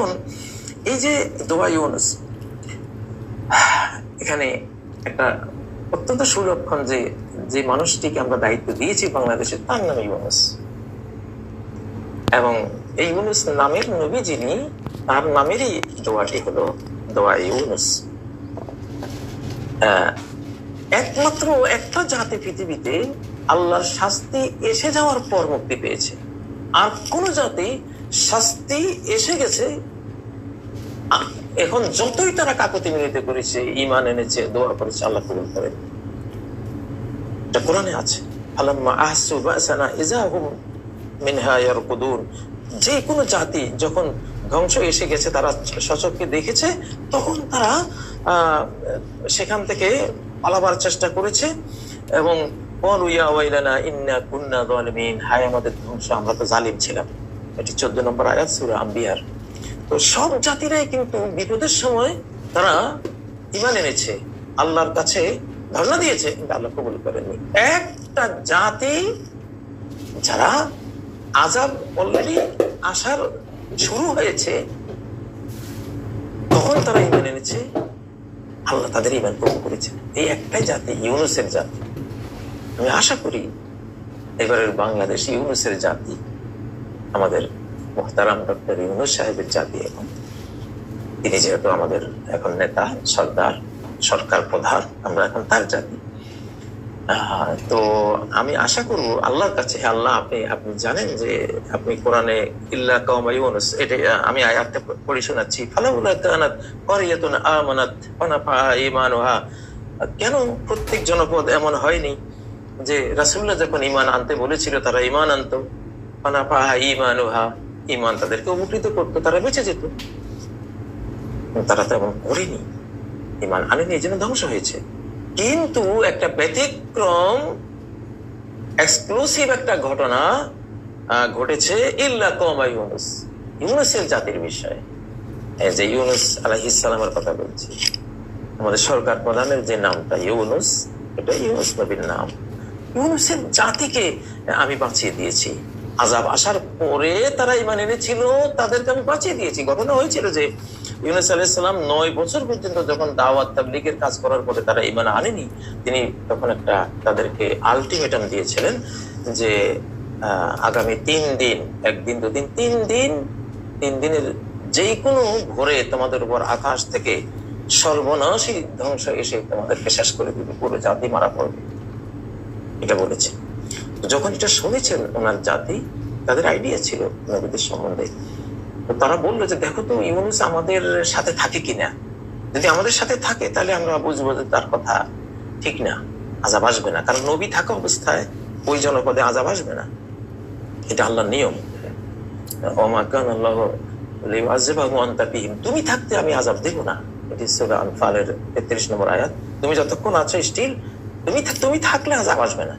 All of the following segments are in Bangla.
এখন এই যে দোয়া ইউনুস, এখানে একটা অত্যন্ত সুলক্ষণ যে যে মানুষটিকে আমরা দায়িত্ব দিয়েছি বাংলাদেশে, তার নাম ইউনুস। এবং এই ইউনুস নামের নবী যিনি, তার নামেরই দোয়াটি হলো দোয়া ইউনুস। একমাত্র একটা জাতি পৃথিবীতে আল্লাহর শাস্তি এসে যাওয়ার পর মুক্তি পেয়েছে। আর কোন জাতি শাস্তি এসে গেছে এখন যতই তারা কাকতি মিনতি করেছে ইমান এনেছে, দোয়া করেছে, আল্লাহ কবুল করেন কোরআনে আছে। আলাম্মা আহসু বাসানা ইজাহুম মিনহা যে কোনো জাতি যখন ধ্বংস এসে গেছে, তারা সচককে দেখেছে, তখন তারা সেখান থেকে পালাবার চেষ্টা করেছে এবং ইন্না কুন্না হায়, আমাদের ধ্বংস, আমরা তো জালিম ছিলাম। এটি চোদ্দ নম্বর আয়াত, সূরা আম্বিয়ার। তো সব জাতিরাই কিন্তু বিপদের সময় তারা ইমান এনেছে, আল্লাহর কাছে ধর্ণা দিয়েছে, কিন্তু আল্লাহ কবুল করেনি একটা জাতি যারা আজাব অলরেডি আসার শুরু হয়েছে, তখন তারা ইমান এনেছে, আল্লাহ তাদের ইমান কবুল করেছে। এই একটাই জাতি, ইউনুসের জাতি। আমি আশা করি এবারের বাংলাদেশ ইউনুসের জাতি আমাদের মোহতারাম ডক্টর ইউনুস সাহেবের জাতি এখন তিনি যেহেতু আমাদের এখন নেতা সরকার সরকার প্রধান, আমরা এখন তার জাতি তো আমি আশা করব আল্লাহর কাছে আল্লাহ, আপনি আপনি জানেন যে আপনি কোরআনে ইল্লা কাওমা ইউনুস, এটা আমি আয়াতটা পড়ে শোনাচ্ছি। ফালাউলা কানাত কারিয়াতুন আমানাত ফানাফা ঈমানুহা। কেন প্রত্যেক জনপদ এমন হয়নি যে রাসূলুল্লাহ যখন ঈমান আনতে বলেছিল, তারা ঈমান আনতো? ফানাফা ঈমানুহা। ঈমান তাদেরকে উপকৃত করতো, তারা বেঁচে যেত। তারা তেমন করেনি। ইমান আনেনি, এই জন্য ধ্বংস হয়েছে। কিন্তু একটা ব্যতিক্রম এক্সক্লুসিভ একটা ঘটনা ঘটেছে ইল্লা কমা ইউনুস। ইউনুসের জাতির বিষয়ে। যে ইউনুস আলাহিসাল্লামের কথা বলছি। আমাদের সরকার প্রধানের যে নামটা, ইউনুস, এটা ইউনুস নবীর নাম। ইউনুসের জাতিকে আমি বাঁচিয়ে দিয়েছি। আজাব আসার পরে তারা ইমান এনেছিল, তাদেরকে আমি বাঁচিয়ে দিয়েছি। ঘটনা হয়েছিল যে ইউনুস আলাইসাল্লাম নয় বছর পর্যন্ত যখন দাওয়াত তাবলিগের কাজ করার পরে তারা ইমান আনেনি, তিনি তখন একটা তাদেরকে আলটিমেটাম দিয়েছিলেন যে আগামী তিন দিন একদিন দুদিন তিন দিন, তিন দিনের যে কোনো ভোরে তোমাদের উপর আকাশ থেকে সর্বনাশী ধ্বংস এসে তোমাদেরকে শেষ করে দিবে, পুরো জাতি মারা পড়বে। এটা বলেছে। যখন এটা শুনেছেন ওনার জাতি, তাদের আইডিয়া ছিল নবীদের সম্বন্ধে। তারা বলল যে, দেখো তো, ইউনুস আমাদের সাথে থাকে কিনা? যদি আমাদের সাথে থাকে, তাহলে আমরা বুঝব যে তার কথা ঠিক না, আজাব আসবে না। কারণ নবী থাকা অবস্থায় ওই জনপদে আজাব আসবে না। এটা আল্লাহর নিয়ম। অমাকান আল্লাহ তুমি থাকতে আমি আজাব দেব না। এটি আনফালের 33 নম্বর আয়াত। তুমি যতক্ষণ আছো স্টিল তুমি তুমি থাকলে আজাব আসবে না।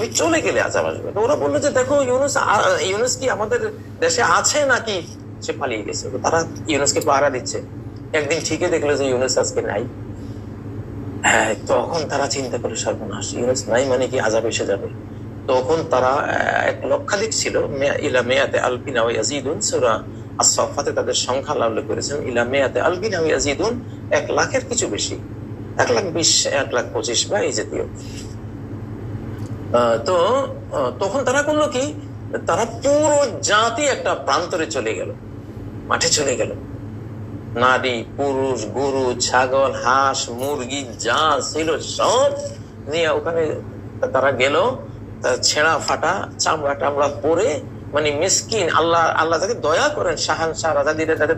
তুমি চলে গেলে আজাব আসবে। ওরা বলল যে, দেখো, ইউনুস ইউনুস কি আমাদের দেশে আছে নাকি? সে পালিয়ে গেছে। তারা ইউনুসকে পাহারা দিচ্ছে। একদিন ঠিকই দেখল যে ইউনুস আজকে নাই। হ্যাঁ তখন তারা চিন্তা করে সর্বনাশ। ইউনুস নাই মানে কি আজাব এসে যাবে? তখন তারা এক লক্ষাধিক ছিল। ইলা মেয়াতে আলবিনা ওয়া ইয়াজিদুন, সূরা আস-সাফফাতে তাদের সংখ্যা লাভ করেছেন। ইলা মেয়াতে আলবিনা ওয়া ইয়াজিদুন, এক লাখের কিছু বেশি। এক লাখ বিশ, এক লাখ পঁচিশ বা এই জাতীয়। তো তখন তারা করল কি? তারা পুরো জাতি একটা প্রান্তরে চলে গেল, মাঠে চলে গেল। নারী, পুরুষ, গরু, ছাগল, হাঁস, মুরগি, যা ছিল সব নিয়ে ওখানে তারা গেল ছেঁড়া ফাটা, চামড়া টামড়া পরে মানে মিসকিন, আল্লাহ আল্লাহ তাকে দয়া করেন, শাহান শাহ রাজা দিলে তাদের